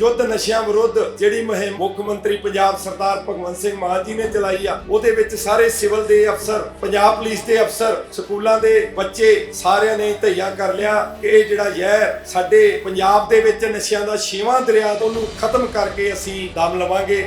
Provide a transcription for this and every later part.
ਯੁੱਧ ਨਸ਼ਿਆਂ ਵਿਰੁੱਧ ਜਿਹੜੀ ਮੁਹਿੰਮ ਮੁੱਖ ਮੰਤਰੀ ਪੰਜਾਬ ਸਰਦਾਰ ਭਗਵੰਤ ਸਿੰਘ ਮਾਨ ਜੀ ਨੇ ਚਲਾਈ ਆ, ਉਹਦੇ ਵਿੱਚ ਸਾਰੇ ਸਿਵਲ ਦੇ ਅਫਸਰ, ਪੰਜਾਬ ਪੁਲਿਸ ਦੇ ਅਫਸਰ, ਸਕੂਲਾਂ ਦੇ ਬੱਚੇ ਸਾਰਿਆਂ ਨੇ ਧਈਆ ਕਰ ਲਿਆ ਕਿ ਇਹ ਜਿਹੜਾ ਜ਼ਹਿਰ ਸਾਡੇ ਪੰਜਾਬ ਦੇ ਵਿੱਚ ਨਸ਼ਿਆਂ ਦਾ ਛੇਵਾਂ ਦਰਿਆ ਤੋਂ ਉਹਨੂੰ ਖਤਮ ਕਰਕੇ ਅਸੀਂ ਦਮ ਲਵਾਂਗੇ।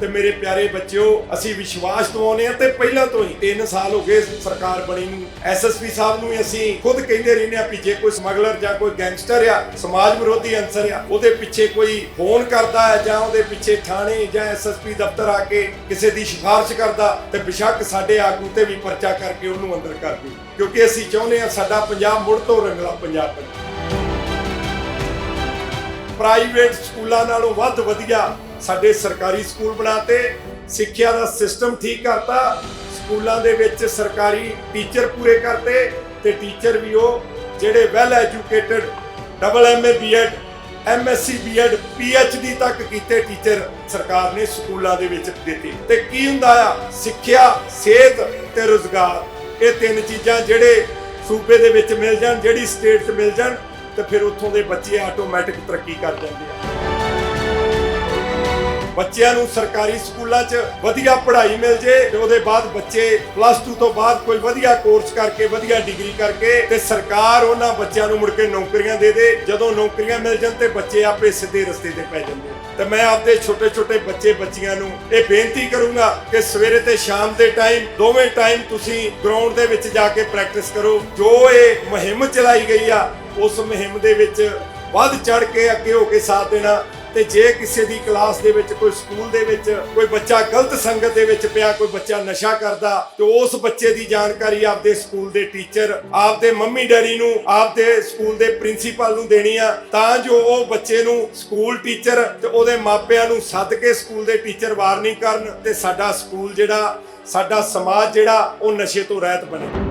ਤੇ ਮੇਰੇ ਪਿਆਰੇ ਬੱਚਿਓ, ਅਸੀਂ ਵਿਸ਼ਵਾਸ ਦਿਵਾਉਂਦੇ ਆ ਤੇ ਪਹਿਲਾਂ ਤੋਂ ਹੀ 3 ਸਾਲ ਹੋ ਗਏ ਸਰਕਾਰ ਬਣੀ ਨੂੰ। ਐਸਐਸਪੀ ਸਾਹਿਬ ਨੂੰ ਅਸੀਂ ਖੁਦ ਕਹਿੰਦੇ ਰਹਿੰਦੇ ਆ ਵੀ ਜੇ ਕੋਈ ਸਮਗਲਰ ਜਾਂ ਕੋਈ ਗੈਂਗਸਟਰ ਆ, ਸਮਾਜ ਵਿਰੋਧੀ ਅੰਸਰ ਆ, ਉਹਦੇ ਪਿੱਛੇ ਕੋਈ ਫੋਨ ਕਰਦਾ ਹੈ ਜਾਂ ਉਹਦੇ ਪਿੱਛੇ ਥਾਣੇ ਜਾਂ ਐਸਐਸਪੀ ਦਫ਼ਤਰ ਆ ਕੇ ਕਿਸੇ ਦੀ ਸਿਫਾਰਿਸ਼ ਕਰਦਾ, ਤੇ ਬਿਸ਼ੱਕ ਸਾਡੇ ਆਗੂ ਤੇ ਵੀ ਪਰਚਾ ਕਰਕੇ ਉਹਨੂੰ ਅੰਦਰ ਕਰ ਦਿਓ। ਕਿਉਂਕਿ ਅਸੀਂ ਚਾਹੁੰਦੇ ਆ ਸਾਡਾ ਪੰਜਾਬ ਮੁੜ ਤੋਂ ਰੰਗਲਾ ਪੰਜਾਬ ਬਣੇ। ਪ੍ਰਾਈਵੇਟ ਸਕੂਲਾਂ ਨਾਲੋਂ ਵੱਧ ਵਧੀਆ ਸਾਡੇ ਸਰਕਾਰੀ ਸਕੂਲ ਬਣਾਤੇ ਸਿੱਖਿਆ ਦਾ ਸਿਸਟਮ ਠੀਕ ਕਰਤਾ, ਸਕੂਲਾਂ ਦੇ ਵਿੱਚ ਸਰਕਾਰੀ ਟੀਚਰ ਪੂਰੇ ਕਰਤੇ ਤੇ ਟੀਚਰ ਵੀ ਉਹ ਜਿਹੜੇ well educated double MA BEd MSc BEd PhD ਤੱਕ ਕੀਤੇ ਟੀਚਰ ਸਰਕਾਰ ਨੇ ਸਕੂਲਾਂ ਦੇ ਵਿੱਚ ਦਿੱਤੇ। ਤੇ ਕੀ ਹੁੰਦਾ ਆ? ਸਿੱਖਿਆ, ਸਿਹਤ ਤੇ ਰੋਜ਼ਗਾਰ। ਇਹ ਤਿੰਨ ਚੀਜ਼ਾਂ ਜਿਹੜੇ ਸੂਬੇ ਦੇ ਵਿੱਚ ਮਿਲ ਜਾਣ, ਜਿਹੜੀ ਸਟੇਟ 'ਚ ਮਿਲ ਜਾਣ, ਤੇ ਫਿਰ ਉੱਥੋਂ ਦੇ ਬੱਚੇ ਆਟੋਮੈਟਿਕ ਤਰੱਕੀ ਕਰ ਜਾਂਦੇ ਆ। ਬੱਚਿਆਂ ਨੂੰ ਸਰਕਾਰੀ ਸਕੂਲਾਂ 'ਚ ਵਧੀਆ ਪੜ੍ਹਾਈ ਮਿਲ ਜੇ ਤੇ ਉਹਦੇ ਬਾਅਦ ਬੱਚੇ ਪਲੱਸ 2 ਤੋਂ ਬਾਅਦ ਕੋਈ ਵਧੀਆ ਕੋਰਸ ਕਰਕੇ, ਵਧੀਆ ਡਿਗਰੀ ਕਰਕੇ ਤੇ ਸਰਕਾਰ ਉਹਨਾਂ ਬੱਚਿਆਂ ਨੂੰ ਮੁੜ ਕੇ ਨੌਕਰੀਆਂ ਦੇ ਦੇ। ਜਦੋਂ ਨੌਕਰੀਆਂ ਮਿਲ ਜਾਣ ਤੇ ਬੱਚੇ ਆਪੇ ਸਿੱਧੇ ਰਸਤੇ ਤੇ ਪੈ ਜਾਂਦੇ ਤੇ ਮੈਂ ਆਪਦੇ ਛੋਟੇ ਛੋਟੇ ਬੱਚੇ, ਬੱਚੀਆਂ ਨੂੰ ਇਹ ਬੇਨਤੀ ਕਰੂੰਗਾ ਕਿ ਸਵੇਰੇ ਤੇ ਸ਼ਾਮ ਦੇ ਟਾਈਮ ਦੋਵੇਂ ਟਾਈਮ ਤੁਸੀਂ ਗਰਾਊਂਡ ਦੇ ਵਿੱਚ ਜਾ ਕੇ ਪ੍ਰੈਕਟਿਸ ਕਰੋ। ਜੋ ਇਹ ਮੁਹਿੰਮ ਚਲਾਈ ਗਈ ਆ, ਉਸ ਮੁਹਿੰਮ ਦੇ ਵਿੱਚ ਵੱਧ ਚੜ ਕੇ ਅੱਗੇ ਹੋ ਕੇ ਸਾਥ ਦੇਣਾ। ਤੇ ਜੇ ਕਿਸੇ ਦੀ ਕਲਾਸ ਦੇ ਵਿੱਚ, ਕੋਈ ਸਕੂਲ ਦੇ ਵਿੱਚ, ਕੋਈ ਬੱਚਾ ਗਲਤ ਸੰਗਤ ਦੇ ਵਿੱਚ ਪਿਆ, ਕੋਈ ਬੱਚਾ ਨਸ਼ਾ ਕਰਦਾ, ਤੇ ਉਸ ਬੱਚੇ ਦੀ ਜਾਣਕਾਰੀ ਆਪਦੇ ਸਕੂਲ ਦੇ ਟੀਚਰ, ਆਪਦੇ ਮੰਮੀ ਡੈਡੀ ਨੂੰ, ਆਪਦੇ ਸਕੂਲ ਦੇ ਪ੍ਰਿੰਸੀਪਲ ਨੂੰ ਦੇਣੀ ਆ, ਤਾਂ ਜੋ ਉਹ ਬੱਚੇ ਨੂੰ ਸਕੂਲ ਟੀਚਰ ਤੇ ਉਹਦੇ ਮਾਪਿਆਂ ਨੂੰ ਸੱਦ ਕੇ ਸਕੂਲ ਦੇ ਟੀਚਰ ਵਾਰਨਿੰਗ ਕਰਨ ਤੇ ਸਾਡਾ ਸਕੂਲ ਜਿਹੜਾ, ਸਾਡਾ ਸਮਾਜ ਜਿਹੜਾ, ਉਹ ਨਸ਼ੇ ਤੋਂ ਰਹਿਤ ਬਣੇ।